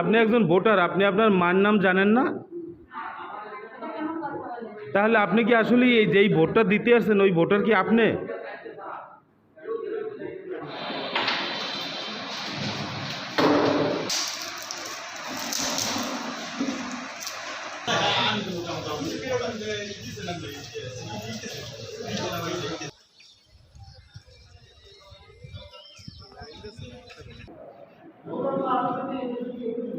আপনি একজন ভোটার, আপনি আপনার মার নাম জানেন না? তাহলে আপনি কি আসলে এই যেই ভোটটা দিতে আসছেন, ওই ভোটার কি আপনি?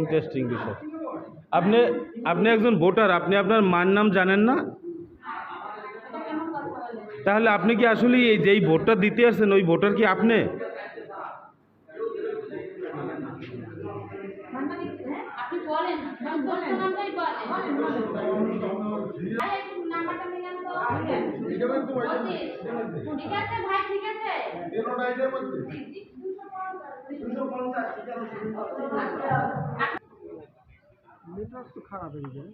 ইন্টারেস্টিং বিষয়। আপনি আপনি একজন ভোটার, আপনি আপনার মার নাম জানেন না? তাহলে আপনি কি আসলে এই যেই ভোটটা দিতে আসছেন, ওই ভোটার কি আপনি? আপনি বলেন। ঠিক আছে ভাই ঠিক আছে। নেটওয়ার্ক তো খারাপ হয়ে যায়।